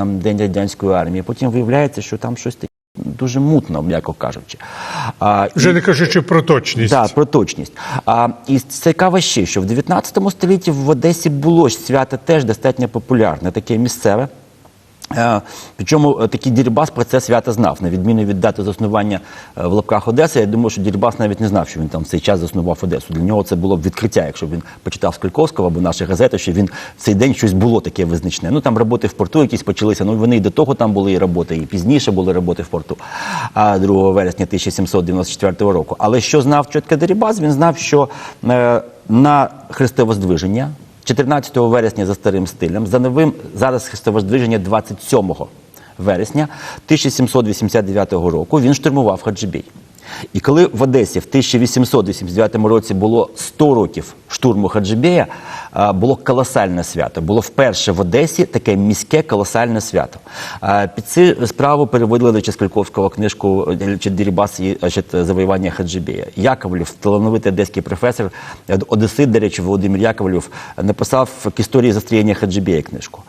там День радянської армії. Потім виявляється, що там щось таке дуже мутно, м'яко кажучи. А, Вже не кажучи про точність. Да, про точність. А, і цікаво ще, що в 19 столітті в Одесі було свято теж достатньо популярне, таке місцеве. Е, Причому е, такий Дірбас про це свято знав, на відміну від дати заснування е, в лапках Одеси. Я думаю, що Дірбас навіть не знав, що він там в цей час заснував Одесу. Для нього це було б відкриття, якщо б він почитав Скальковського або наші газети, що він в цей день щось було таке визначне. Ну там роботи в порту якісь почалися. Ну вони і до того там були і роботи, і пізніше були роботи в порту. А 2 вересня 1794 року. Але що знав чітко Дерібас? Він знав, що на Христовоздвиження 14 вересня за старим стилем, за новим зараз хрестовоздвиження 27 вересня 1789 року він штурмував Хаджибей. І коли в Одесі в 1889 році було 100 років штурму Хаджибея, було колосальне свято. Було вперше в Одесі таке міське колосальне свято. Під цю справу переводили до Ческальковського книжку е, Дірібас і завоювання Хаджибея. Яковлів, талановитий одеський професор, е, Одесит, до речі, Володимир Яковлів, написав к історії застрілення Хаджибея книжку.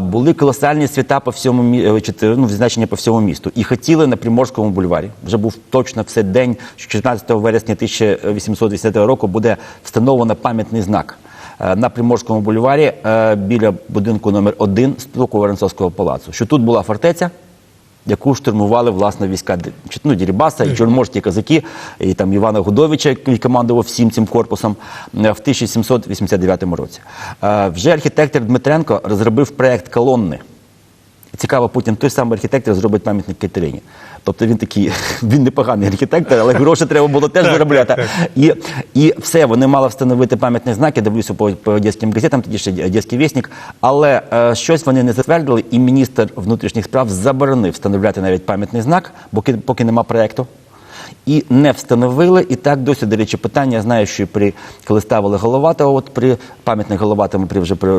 Були колосальні свята по всьому е, ну, відзначення по всьому місту. І хотіли на Приморському бульварі. Вже був точно все день, що 14 вересня 1810 року буде встановлено пам'ятний знак. Е, На Приморському бульварі е, біля будинку номер 1 стоку Воронцовського палацу. Що тут була фортеця, яку штурмували власне війська ну, Дірібаса, і чорноморські козаки, і там Івана Гудовича, який командував всім цим корпусом е, в 1789 році. Вже архітектор Дмитренко розробив проект колонни. Цікаво, потім той самий архітектор зробить пам'ятник Катерині. Тобто він такий, він непоганий архітектор, але гроші треба було теж заробляти. І, і все, вони мали встановити пам'ятний знак, я дивлюся по, по одеським газетам, тоді ще одеський вісник, але е, щось вони не затвердили, і міністр внутрішніх справ заборонив встановляти навіть пам'ятний знак, поки, поки нема проєкту. І не встановили, і так досі, до речі, питання, знаю, що при, коли ставили Головатого, от при пам'ятник Головатому, при вже при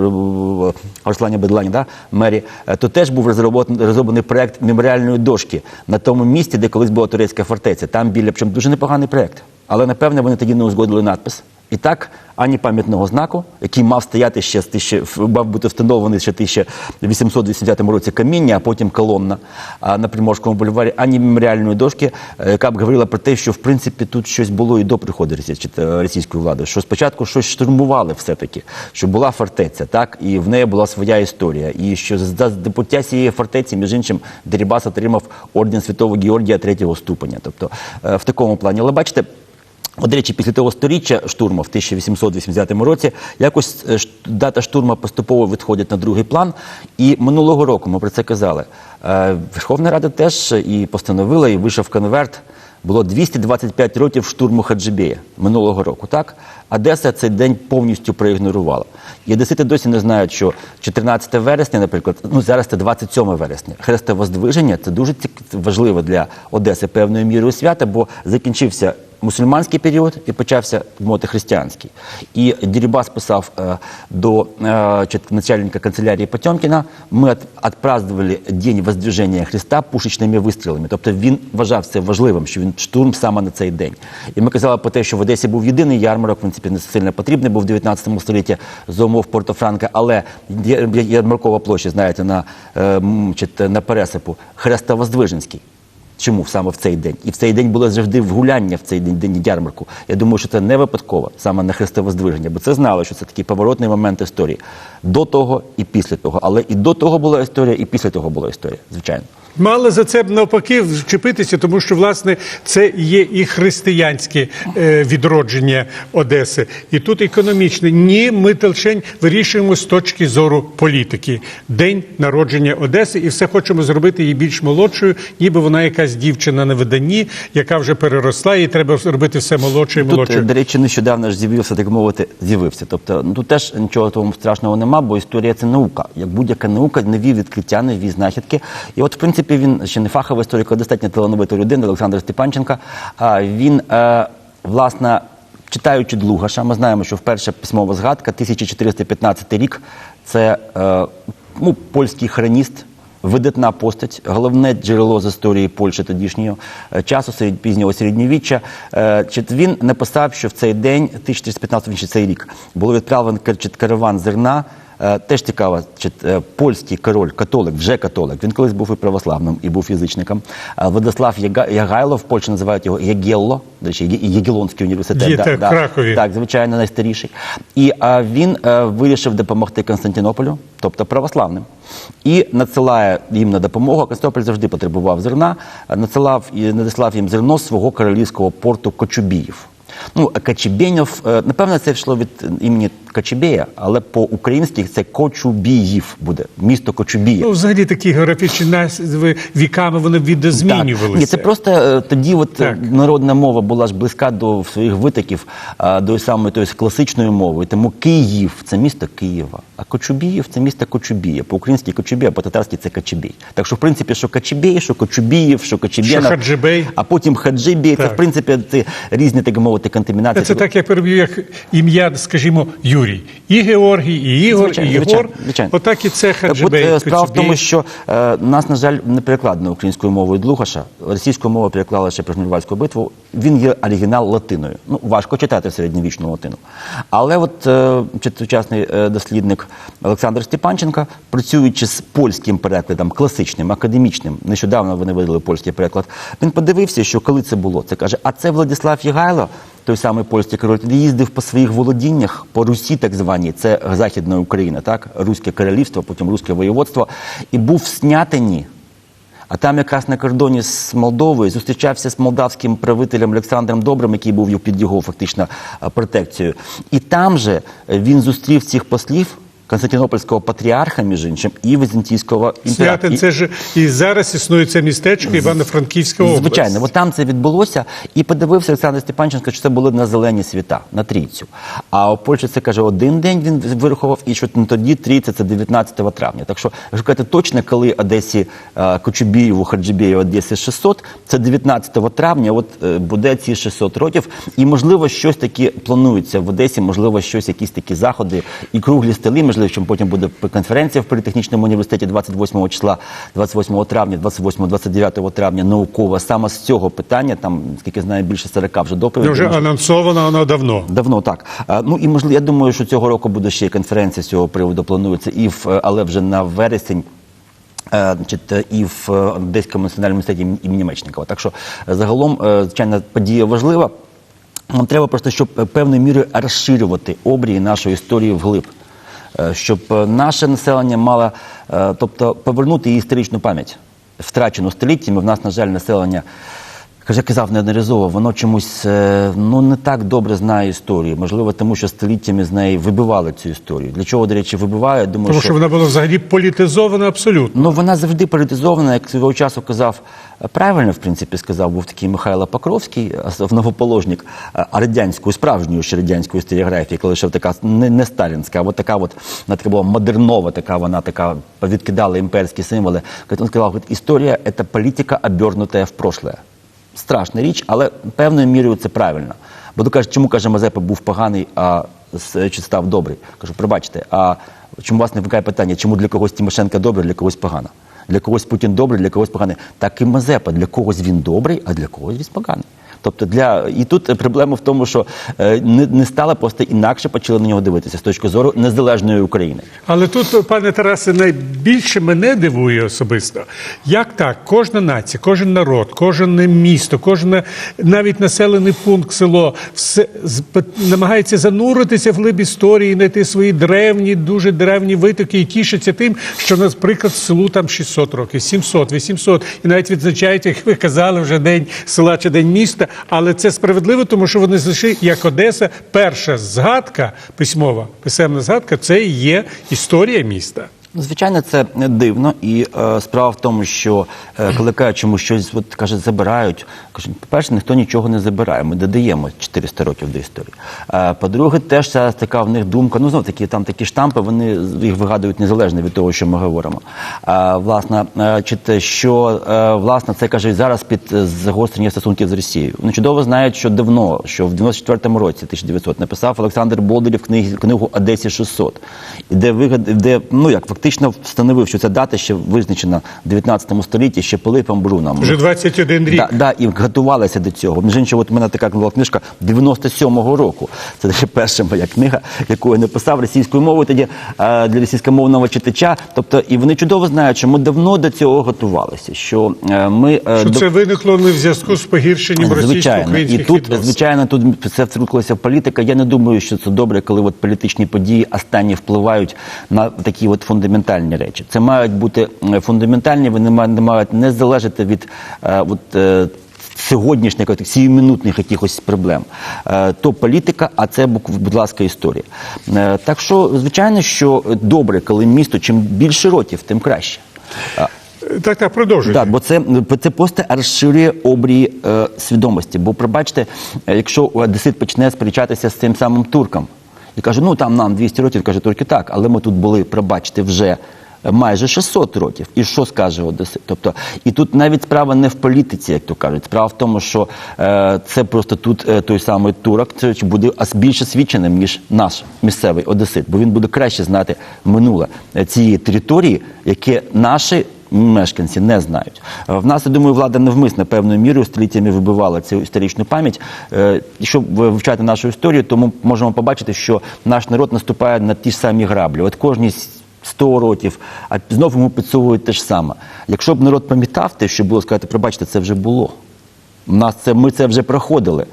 Руслані Бедлані, да, мері, е, то теж був розроблений проект меморіальної дошки на тому місці, де колись була турецька фортеця. Там біля, чим дуже непоганий проект. Але напевне вони тоді не узгодили надпис. І так, ані пам'ятного знаку, який мав стояти ще з тисячі, мав бути встановлений ще в 1880 році каміння, а потім колонна на Приморському бульварі, ані меморіальної дошки, е, яка б говорила про те, що в принципі тут щось було і до приходу російської, російської влади, що спочатку щось штурмували все-таки, що була фортеця, так, і в неї була своя історія. І що за депуття цієї фортеці, між іншим, Дерібас отримав орден Святого Георгія третього ступеня. Тобто е, в такому плані. Але бачите, От, речі, після того сторіччя штурму в 1880 році якось е, дата штурму поступово відходить на другий план. І минулого року ми про це казали. е, Верховна Рада теж і постановила, і вийшов конверт. Було 225 років штурму Хаджибея минулого року. Так Одеса цей день повністю проігнорувала. І одесити досі не знають, що 14 вересня, наприклад, ну зараз це 27 вересня. Хрестовоздвиження це дуже важливо для Одеси певною мірою свята, бо закінчився мусульманський період і почався мовити християнський. І Дерибас писав е, до е, начальника канцелярії Потьомкіна, ми от- День Воздвиження Христа пушечними вистрілами. Тобто він вважав це важливим, що він штурм саме на цей день. І ми казали про те, що в Одесі був єдиний ярмарок, в принципі, не сильно потрібний був в 19 столітті за умов Порто-Франка, але ярмаркова площа, знаєте, на, е, на пересипу Хрестовоздвиженський. Чому саме в цей день? І в цей день було завжди вгуляння в цей день, день ярмарку. Я думаю, що це не випадково, саме на хрестове здвиження, бо це знали, що це такий поворотний момент історії. До того і після того. Але і до того була історія, і після того була історія, звичайно. Мали за це навпаки вчепитися, тому що власне це є і християнське е, відродження Одеси, і тут економічне. Ні, ми Телшень вирішуємо з точки зору політики. День народження Одеси, і все хочемо зробити її більш молодшою, ніби вона якась дівчина на виданні, яка вже переросла, і треба робити все молодше і Тут, молодше. до речі, нещодавно ж з'явився, так мовити, з'явився. Тобто, ну тут теж нічого тому страшного нема, бо історія це наука. Як будь-яка наука, нові відкриття, нові знахідки. І от, в принципі, він ще не фаховий історик, а достатньо талановита людина, Олександр Степанченко. А він, е, власне, читаючи Длугаша, ми знаємо, що вперше письмова згадка, 1415 рік, це е, ну, польський хроніст. Видатна постать, головне джерело з історії Польщі тодішнього е, часу, серед пізнього середньовіччя. Чи він написав, що в цей день, 1415 чи цей рік, було відправлено кар- караван зерна Теж цікаво, чи е, польський король, католик, вже католик. Він колись був і православним, і був язичником. Е, Владислав Яга- Ягайло, в Польщі називають його Ягелло, до речі, Ягелонський університет. Є, так, в Кракові. Так, звичайно, найстаріший. І а, він е, вирішив допомогти Константинополю, тобто православним, і надсилає їм на допомогу. Константинополь завжди потребував зерна, е, надсилав і надіслав їм зерно з свого королівського порту Кочубіїв. Ну, а Качебєньов, е, напевно, це йшло від імені Качебея, але по-українськи це Кочубіїв буде, місто Кочубіїв. Ну, взагалі такі географічні назви віками вони відозмінювалися. Так. Ні, це просто е, тоді от е, Так. народна мова була ж близька до своїх витоків, до самої тої класичної мови. Тому Київ це місто Києва, а Кочубіїв це місто Кочубія. По-українськи Кочубія, по-татарськи це Качебій. Так що, в принципі, що Качебій, що Кочубіїв, що Кочебєнов, Що Хаджибей. а потім Хаджибій, це в принципі це різні, так мовити, контамінації. Це так, я переб'ю, як ім'я, скажімо, Юрій. І Георгій, і Ігор, Звичайно, і Єгор. звичайно, звичайно. Отак і це Так от, е, справа в тому, що е, нас, на жаль, не перекладено українською мовою Длухаша. Російською мовою переклали ще про Жнивальську битву. Він є оригінал латиною. Ну, важко читати середньовічну латину. Але от е, сучасний е, дослідник Олександр Степанченко, працюючи з польським перекладом, класичним, академічним, нещодавно вони видали польський переклад, він подивився, що коли це було, це каже, а це Владислав Єгайло, той самий польський король, їздив по своїх володіннях, по Русі, так званій, це Західна Україна, так, Руське королівство, потім Руське воєводство, і був в Снятині. А там якраз на кордоні з Молдовою зустрічався з молдавським правителем Олександром Добрим, який був під його фактично е, протекцією. І там же він зустрів цих послів Константинопольського патріарха, між іншим, і візантійського імператора. Це ж і зараз існує це містечко Івано-Франківська область. Звичайно, от там це відбулося, і подивився Олександр Степанченко, що це були на зелені світа, на трійцю. А у Польщі це каже, один день він вирахував, і що тоді трійця це 19 травня. Так що, казати точно, коли Одесі е, Кочубієву, Хаджибєєву, Одесі 600, це 19 травня, от е, буде ці 600 років, і можливо щось таке планується в Одесі, можливо, щось, якісь такі заходи і круглі столи, можливо, що потім буде конференція в політехнічному університеті 28 числа, 28 травня, 28-29 травня, наукова саме з цього питання, там, скільки знаю, більше 40 вже доповідей. вже анонсовано воно давно. Давно так. Ну і можливо, я думаю, що цього року буде ще конференція з цього приводу планується, і в е, але вже на вересень. е, е, і в Одеському національному університеті імені Мечникова. Так що загалом, звичайно, подія важлива. Нам треба просто, щоб певною мірою розширювати обрії нашої історії вглиб, щоб е, наше населення мало, е, тобто повернути її історичну пам'ять, втрачену століттями. В нас, на жаль, населення. Я казав неодноразово, воно чомусь е, ну не так добре знає історію. Можливо, тому що століттями з неї вибивали цю історію. Для чого, до речі, вибиває? Думаю, Тому що вона була взагалі політизована абсолютно. Ну, вона завжди політизована, як свого часу казав, е, правильно, в принципі, сказав, був такий Михайло Покровський, новоположник е, радянської, справжньої ще радянської історіографії, коли ще така не, не сталінська, а от така от, вона така була модернова, така вона така відкидала імперські символи. Він сказав, історія – це політика, обернута в прошлое. Страшна річ, але певною мірою це правильно. Бо то кажуть, чому каже Мазепа був поганий, а чи став добрий? Кажу, пробачте, а чому вас не виникає питання, чому для когось Тимошенка добрий, для когось погано? Для когось Путін добрий, для когось поганий. Так і Мазепа, для когось він добрий, а для когось він поганий. Тобто для і тут проблема в тому, що е, не, не стало просто інакше почали на нього дивитися з точки зору незалежної України. Але тут, пане Тарасе, найбільше мене дивує особисто, як так, кожна нація, кожен народ, кожне місто, кожне навіть населений пункт, село все намагається зануритися в глиб історії, знайти свої древні, дуже древні витоки і тішиться тим, що, наприклад, селу там 600 років, 700, 800, і навіть відзначають, як ви казали, вже день села чи день міста. Але це справедливо, тому що вони знайшли, як Одеса, перша згадка письмова, писемна згадка це є історія міста. Ну, Звичайно, це дивно, і е, справа в тому, що е, коли кажуть, чому щось от, каже, забирають, кажуть, по-перше, ніхто нічого не забирає. Ми додаємо 400 років до історії. Е, по-друге, теж ця така в них думка. Ну знов таки там такі штампи, вони їх вигадують незалежно від того, що ми говоримо. Е, власне, е, чи те, що е, власне це каже зараз під загострення стосунків з Росією. Вони чудово знають, що давно, що в 94-му році, 1900, написав Олександр Болдирів книги книгу Одесі 600, де вигад, де ну як фактично встановив, що ця дата ще визначена в 19 столітті ще Пилипом Бруном. Вже 21 рік. Да, да, і готувалися до цього. Між іншим, от у мене така була книжка 97-го року. Це ще перша моя книга, яку я написав російською мовою тоді е, для російськомовного читача. Тобто, і вони чудово знають, що ми давно до цього готувалися. Що е, ми е, Що до- це виникло не в зв'язку з погіршенням Звичайно, і російсько-українських тут, відносин. звичайно, тут все втрутилася політика. Я не думаю, що це добре, коли от політичні події останні впливають на такі от фундаментальні речі. Це мають бути е, фундаментальні, вони не мають не залежати від е, от, е, сьогоднішніх сіюмінутних якихось проблем. То політика, а це, будь ласка, історія. Так що, звичайно, що добре, коли місто чим більше років, тим краще. Так, так, продовжуйте. Так, бо це, це просто розширює обрії е, свідомості. Бо, пробачте, якщо одесит почне сперечатися з цим самим турком і каже, ну там нам 200 років, каже турки, так, але ми тут були, пробачте, вже майже 600 років. І що скаже Одесит? Тобто, і тут навіть справа не в політиці, як то кажуть. Справа в тому, що е, це просто тут е, той самий турок буде більше свідченим, ніж наш місцевий Одесит, бо він буде краще знати минуле е, цієї території, яке наші мешканці не знають. Е, В нас, я думаю, влада невмисне певною мірою століттями вибивала цю історичну пам'ять. Е, Якщо ви нашу історію, то ми можемо побачити, що наш народ наступає на ті ж самі граблі. От кожні 100 років, а знову йому підсовують те ж саме. Якщо б народ пам'ятав те, що було сказати, пробачте, це вже було. У нас це ми це вже проходили.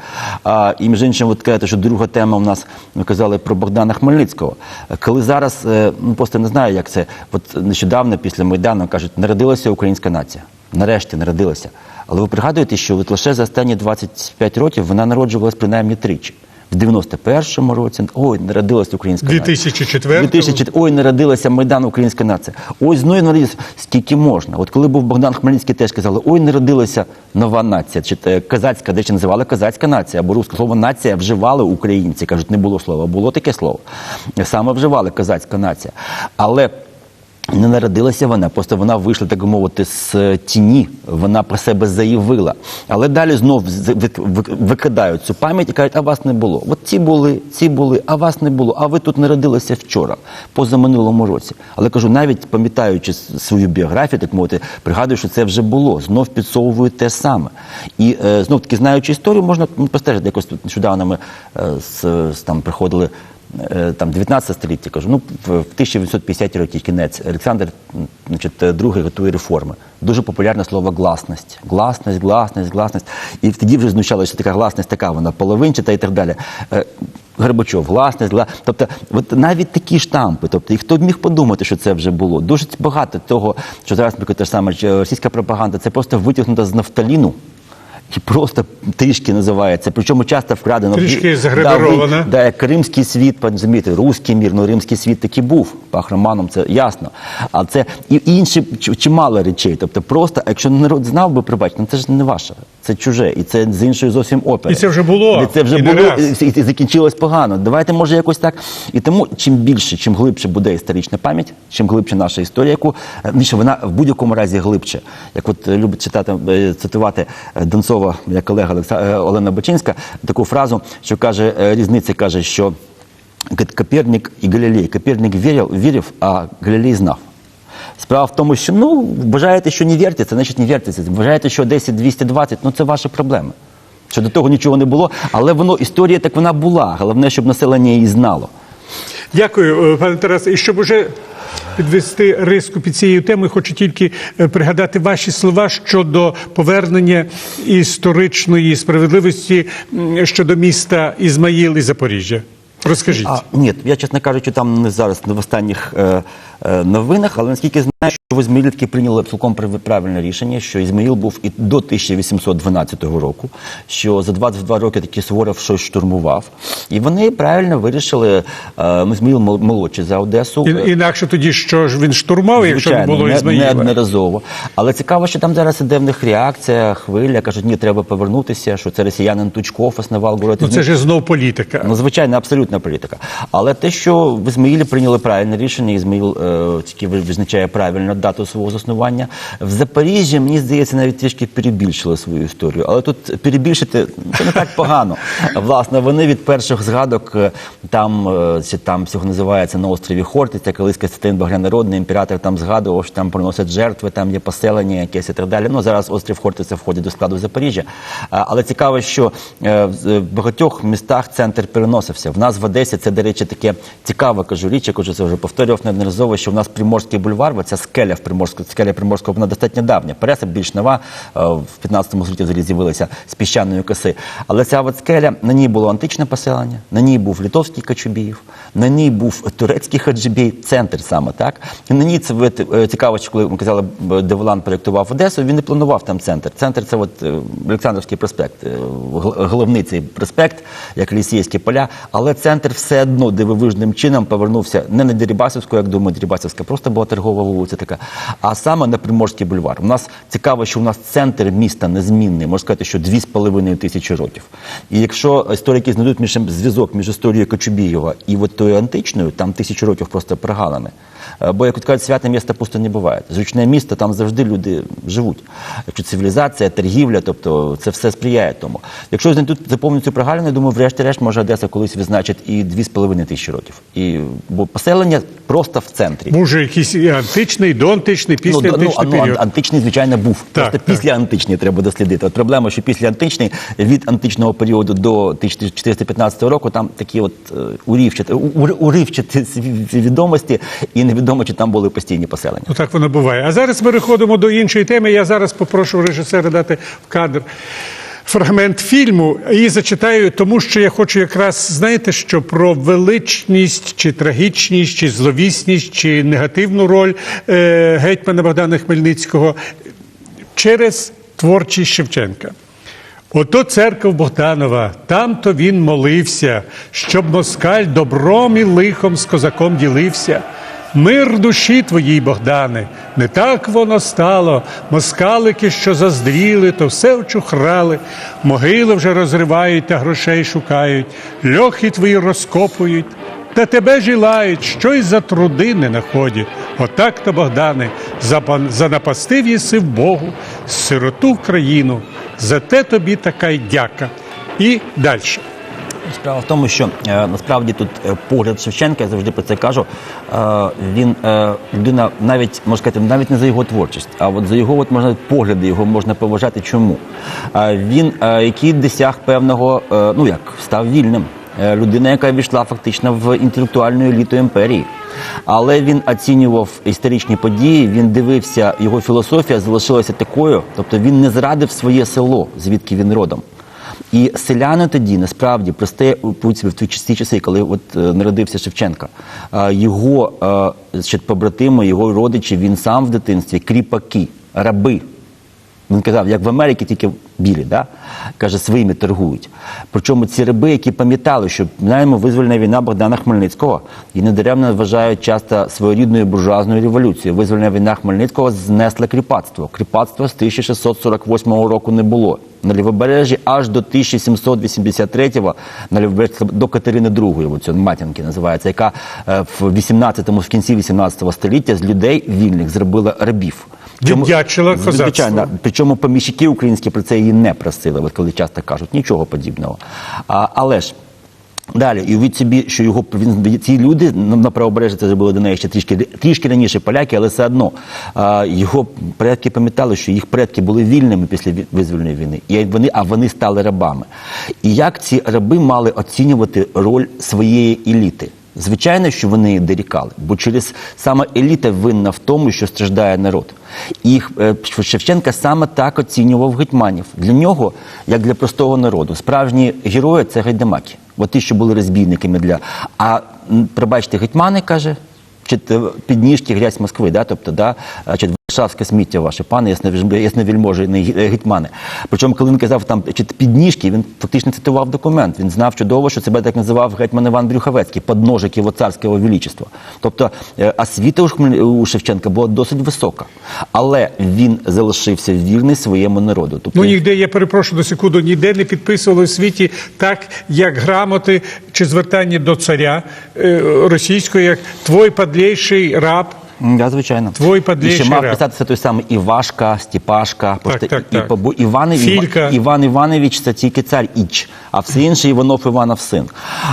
А, і між іншим, от кажете, що друга тема у нас ми казали про Богдана Хмельницького. Коли зараз е, ну просто не знаю, як це. От нещодавно після Майдану кажуть, народилася українська нація. Нарешті народилася. Але ви пригадуєте, що от лише за останні 25 років вона народжувалась принаймні тричі. В 91-му році ой, народилася українська нація. 2004 2004 ой, народилася Майдан Українська нація. Ой, знову народилася. Скільки можна? От коли був Богдан Хмельницький, теж казали, ой, народилася нова нація, чи те, казацька, де ще називали казацька нація, або руське слово нація вживали українці. Кажуть, не було слова, було таке слово. Саме вживали казацька нація. Але не народилася вона, просто вона вийшла, так мовити, з тіні. Вона про себе заявила. Але далі знов викидають цю пам'ять і кажуть, а вас не було. От ці були, ці були, а вас не було. А ви тут народилися вчора, позаминулому році. Але кажу, навіть пам'ятаючи свою біографію, так мовити, пригадую, що це вже було. Знов підсовують те саме. І е, знов таки, знаючи історію, можна ну, постежити. Якось тут нещодавно ми е, з, там приходили там 19 століття, кажу, ну в в 1850 роки кінець Олександр значить, е, другий готує реформи. Дуже популярне слово гласність. Гласність, гласність, гласність. І тоді вже знущалося, що така гласність така, вона половинчата і так далі. Е, Горбачов, гласність, гла... тобто, от навіть такі штампи, тобто, і хто б міг подумати, що це вже було. Дуже багато того, що зараз те ж саме російська пропаганда, це просто витягнута з нафталіну. І просто трішки називається, причому часто вкрадено. Трішки Да, загреберована. Да, як Кримський світ, розумієте, руський мір, ну римський світ таки був, пах романом, це ясно. А це і інші чимало речей. Тобто просто, якщо народ знав би, пробачте, ну це ж не ваше, це чуже, і це з іншої зовсім опери. І це вже було, І це вже і було, і, і закінчилось погано. Давайте, може, якось так. І тому, чим більше, чим глибше буде історична пам'ять, чим глибше наша історія, яку е, вона в будь-якому разі глибше. Як от е, любить читати, е, цитувати е, Донцова, моя колега е, Олена Бачинська, таку фразу, що каже, е, різниця каже, що Коперник і Галілей. Коперник вірив, вірив, а Галілей знав. Справа в тому, що ну, вважаєте, що не вірте, значить не вірте. Вважаєте, що 10-220, ну це ваші проблеми. Що до того нічого не було, але воно історія так вона була. Головне, щоб населення її знало. Дякую, е, пане Тарасе. І щоб уже підвести риску під цією темою, хочу тільки е, пригадати ваші слова щодо повернення історичної справедливості щодо міста Ізмаїл і Запоріжжя. Розкажіть. А, ні, я, чесно кажучи, там не зараз не в останніх е, новинах, але наскільки знаю, що в Ізмаїлі таки прийняли цілком прав- правильне рішення, що Ізмаїл був і до 1812 року, що за 22 роки таки Суворов щось штурмував. І вони правильно вирішили, е, Ізмаїл мол- молодший за Одесу. І- Інакше тоді що ж він штурмав, якщо не було не- неодноразово. Але цікаво, що там зараз іде в них реакція, хвиля, кажуть, ні, треба повернутися, що це росіянин Тучков основав город. Ну це ж знов політика. Ну, звичайно, абсолютна політика. Але те, що в Ізмаїлі прийняли правильне рішення, Ізмаїл е, тільки ви- визначає правильно дату свого заснування. В Запоріжжі, мені здається, навіть трішки перебільшили свою історію. Але тут перебільшити це не так погано. Власне, вони від перших згадок е, там, е, чи там всього називається на острові Хортиця, колись Костянтин Багрянародний імператор там згадував, що там приносять жертви, там є поселення якесь і так далі. Ну зараз острів Хортиця входить до складу Запоріжжя. Але цікаво, що е, в багатьох містах центр переносився. В нас в Одесі це, до речі, таке цікаве кажу річ, я кажу, це вже повторював неодноразово, що в нас Приморський бульвар, ця скеля в Приморську, скеля Приморського, вона достатньо давня. Пересип більш нова, е, в 15 столітті взагалі з'явилася з піщаної коси. Але ця от скеля, на ній було античне поселення, на ній був литовський Качубіїв, на ній був турецький хаджибій, центр саме, так? І на ній це е, цікаво, що коли ми казали, Деволан проєктував Одесу, він не планував там центр. Центр це от е, Олександрівський проспект, головний цей проспект, як Лісійські поля, але центр все одно дивовижним чином повернувся не на Дерибасівську, як думаю, Дерибасівська просто була торгова вулиця така, а саме на Приморський бульвар. У нас цікаво, що у нас центр міста незмінний, можна сказати, що 2,5 тисячі років. І якщо історики знайдуть між зв'язок між історією Кочубієва і от тою античною, там тисячу років просто прогалини. Е, Бо, як кажуть, святе місто пусто не буває. Зручне місто, там завжди люди живуть. Якщо цивілізація, торгівля, тобто це все сприяє тому. Якщо знайдуть заповню цю прогалину, думаю, врешті-решт може Одеса колись відзначить і 2,5 тисячі років. І, бо поселення просто в центрі. Може, якийсь і античний, доантичний, Ну, да, післяантичний ну, період. античний, звичайно, був. Так, Просто так. після античний треба дослідити. От проблема, що після античний, від античного періоду до 1415 року там такі от е, урівчаті, у- у- уривчаті відомості, і невідомо, чи там були постійні поселення. Ну так воно буває. А зараз переходимо до іншої теми. Я зараз попрошу режисера дати в кадр фрагмент фільму і зачитаю, тому що я хочу якраз знаєте, що про величність чи трагічність, чи зловісність, чи негативну роль е, гетьмана Богдана Хмельницького через творчість Шевченка. Ото церков Богданова, там-то він молився, щоб москаль добром і лихом з козаком ділився. Мир душі твоїй, Богдане, не так воно стало. Москалики, що заздріли, то все вчухрали. Могили вже розривають та грошей шукають, льохи твої розкопують. Та тебе жилають, що й за труди не находять. Отак то, Богдане, занапастив єси в Богу, сироту в країну. За те тобі така й дяка. І далі. Справа в тому, що е, насправді тут е, погляд Шевченка, я завжди про це кажу. Е, він е, людина навіть можна сказати, навіть не за його творчість, а от за його от можна погляди його можна поважати. Чому? Е, він, е, який досяг певного, е, ну як став вільним. Е, Людина, яка війшла фактично в інтелектуальну еліту імперії. Але він оцінював історичні події, він дивився, його філософія залишилася такою, тобто він не зрадив своє село, звідки він родом. І селяни тоді насправді просте в ті часи, коли от е, народився Шевченка, е, його е, ще побратими, його родичі, він сам в дитинстві кріпаки, раби. Він казав, як в Америці, тільки білі, да? каже, своїми торгують. Причому ці раби, які пам'ятали, що знаємо, визвольна війна Богдана Хмельницького і недаремно вважають часто своєрідною буржуазною революцією. Визвольна війна Хмельницького знесла кріпацтво. Кріпацтва з 1648 року не було. На лівобережжі аж до 1783-го, на лівобережжі до Катерини II, оцього матінки називається, яка е, в 18-му, в кінці 18 століття з людей вільних зробила рабів. Віддячила козацтву. Звичайно, причому поміщики українські про це її не просили, от коли часто кажуть, нічого подібного. А, але ж. Далі, і від собі, що його ці люди ну, на правобережжі це зробили до неї ще трішки трішки раніше поляки, але все одно а, його предки пам'ятали, що їх предки були вільними після визвольної війни, і вони, а вони стали рабами. І як ці раби мали оцінювати роль своєї еліти? Звичайно, що вони дорікали, бо через саме еліта винна в тому, що страждає народ. І е, Шевченка саме так оцінював гетьманів. Для нього, як для простого народу, справжні герої це гайдамаки. От ті, що були розбійниками для. А пробачте, гетьмани каже, чи підніжки грязь Москви, да? тобто, да? чи Шавське сміття ваше, пане ясновельможі ясновельможі, не гі- гетьмани. Причому, коли він казав там чи підніжки, він фактично цитував документ. Він знав чудово, що себе так називав гетьман Іван Брюховецький, подножик його царського величества. Тобто е, освіта у Шевченка була досить висока, але він залишився вірний своєму народу. Тобто Ну ніде, я перепрошую до секунду, ніде не підписували у світі так, як грамоти чи звертання до царя е, російського, як твой подлейший раб. Да, звичайно. Твой І ще мав раб. писатися той самий Івашка, Степашка, просто так, і, так. побу- Іван, Філька. Іван Іванович це тільки цар Іч, а все інше Іванов Іванов син.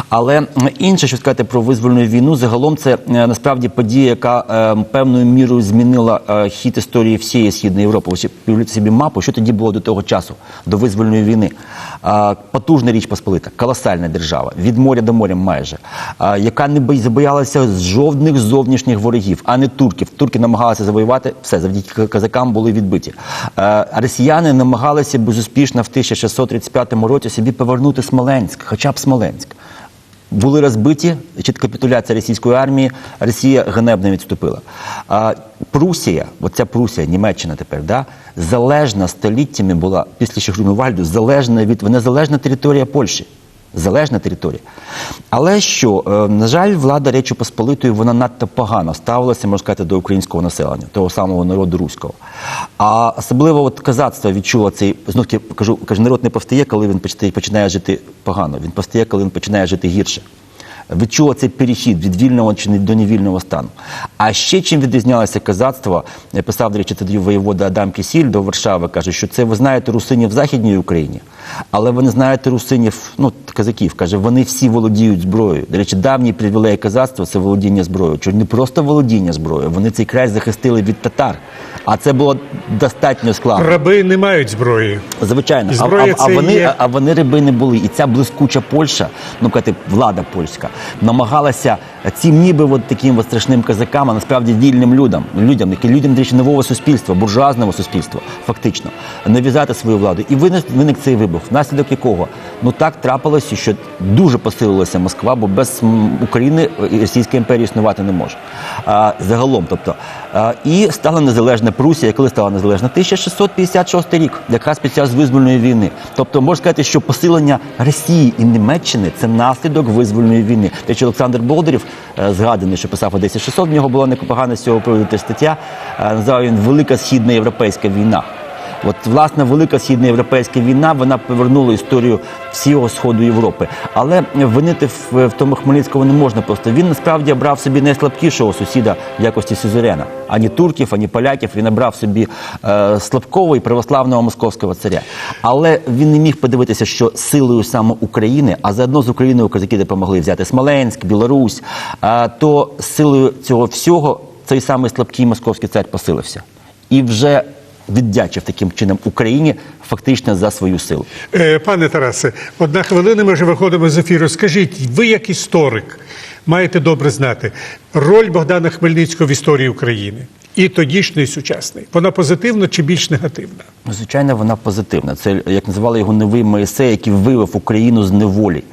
Але інше, що сказати про визвольну війну, загалом це е, насправді подія, яка е, певною мірою змінила е, хід історії всієї східної Європи. Ось уявіть собі мапу, що тоді було до того часу, до визвольної війни. Потужна річ Посполита, колосальна держава, від моря до моря майже, яка не забоялася жодних зовнішніх ворогів, а не турків. Турки намагалися завоювати, все, завдяки казакам були відбиті. А Росіяни намагалися безуспішно в 1635 році собі повернути Смоленськ, хоча б Смоленськ. Були розбиті, чи капітуляція російської армії, Росія ганебно відступила. А Прусія, оця Прусія, Німеччина тепер, да, залежна століттями була після Шахрунувальду, залежна від незалежна територія Польщі. Залежна територія. Але що, е, на жаль, влада Речі Посполитої вона надто погано ставилася, можна сказати, до українського населення, того самого народу руського. А особливо от казацтво відчуло цей, знов кажу, кажу, народ не повстає, коли він починає жити погано. Він повстає, коли він починає жити гірше. Відчуло цей перехід від вільного чи не- до невільного стану. А ще чим відрізнялося казацтво, е, писав, до речі, тоді воєвода Адам Кісіль до Варшави, каже, що це ви знаєте русинів в Західній Україні, але ви не знаєте русинів, ну, казаків, каже, вони всі володіють зброєю. До речі, давній привілей казацтва це володіння зброєю. Чи не просто володіння зброєю, вони цей край захистили від татар. А це було достатньо складно. Раби не мають зброї. Звичайно, І а, а, а вони, є- а вони риби не були. І ця блискуча Польща, ну казати, влада польська, намагалася цим ніби от таким от страшним казакам, а насправді вільним людям, людям, які людям речі, нового суспільства, буржуазного суспільства, фактично, нав'язати свою владу. І виник, виник цей вибух, внаслідок якого ну так трапилося, що дуже посилилася Москва, бо без України і Російська імперія існувати не може. А, загалом, тобто, і стала незалежна Прусія, коли стала незалежна? 1656 рік, якраз під час визвольної війни. Тобто можна сказати, що посилення Росії і Німеччини це наслідок визвольної війни. Те, Олександр Болдирів, е, згаданий, що писав Одесі 600, в нього була непогана з цього приводу стаття. е, Називав він Велика східна європейська війна. От власне велика східна європейська війна вона повернула історію всього сходу Європи. Але винити в, в тому Хмельницького не можна просто. Він насправді обрав собі найслабкішого сусіда в якості сюзерена. Ані турків, ані поляків. Він обрав собі е, слабкого і православного московського царя. Але він не міг подивитися, що силою саме України, а заодно з Україною козаки допомогли взяти Смоленськ, Білорусь. А, то силою цього всього цей самий слабкий московський цар посилився. І вже віддячив таким чином Україні фактично за свою силу. Е, Пане Тарасе, одна хвилина, ми вже виходимо з ефіру. Скажіть, ви як історик маєте добре знати роль Богдана Хмельницького в історії України і тодішньої, і сучасної. Вона позитивна чи більш негативна? Ну, Звичайно, вона позитивна. Це як називали його новий Моїсей, який вивів Україну з неволі.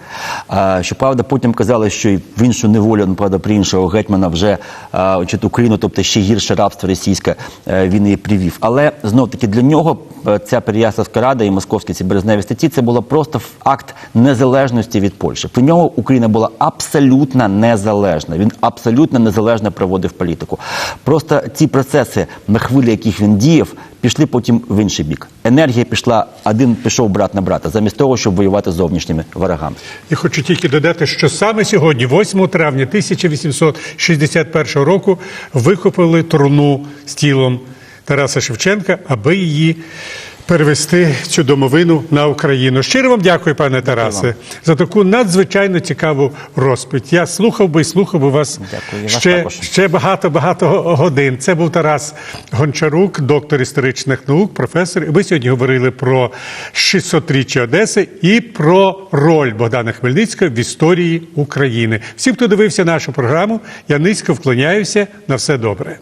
А, щоправда, потім казали, що і в іншу неволю, ну, правда, при іншого гетьмана вже а, Україну, тобто ще гірше рабство російське е, він її привів. Але знов таки для нього е, ця Переяславська рада і московські ці березневі статті це було просто акт незалежності від Польщі. При нього Україна була абсолютно незалежна. Він абсолютно незалежно проводив політику. Просто ці процеси, на хвилі яких він діяв, пішли потім в інший бік. Енергія пішла, один пішов брат на брата, замість того, щоб воювати з зовнішніми ворогами. Я хочу тільки додати, що саме сьогодні, 8 травня 1861 року, викопили труну з тілом Тараса Шевченка, аби її перевести цю домовину на Україну. Щиро вам дякую, пане Тарасе, за таку надзвичайно цікаву розповідь. Я слухав би і слухав би вас Дякую, ще, ще багато багато годин. Це був Тарас Гончарук, доктор історичних наук, професор. Ми сьогодні говорили про 600-річчя Одеси і про роль Богдана Хмельницького в історії України. Всім, хто дивився нашу програму, я низько вклоняюся на все добре.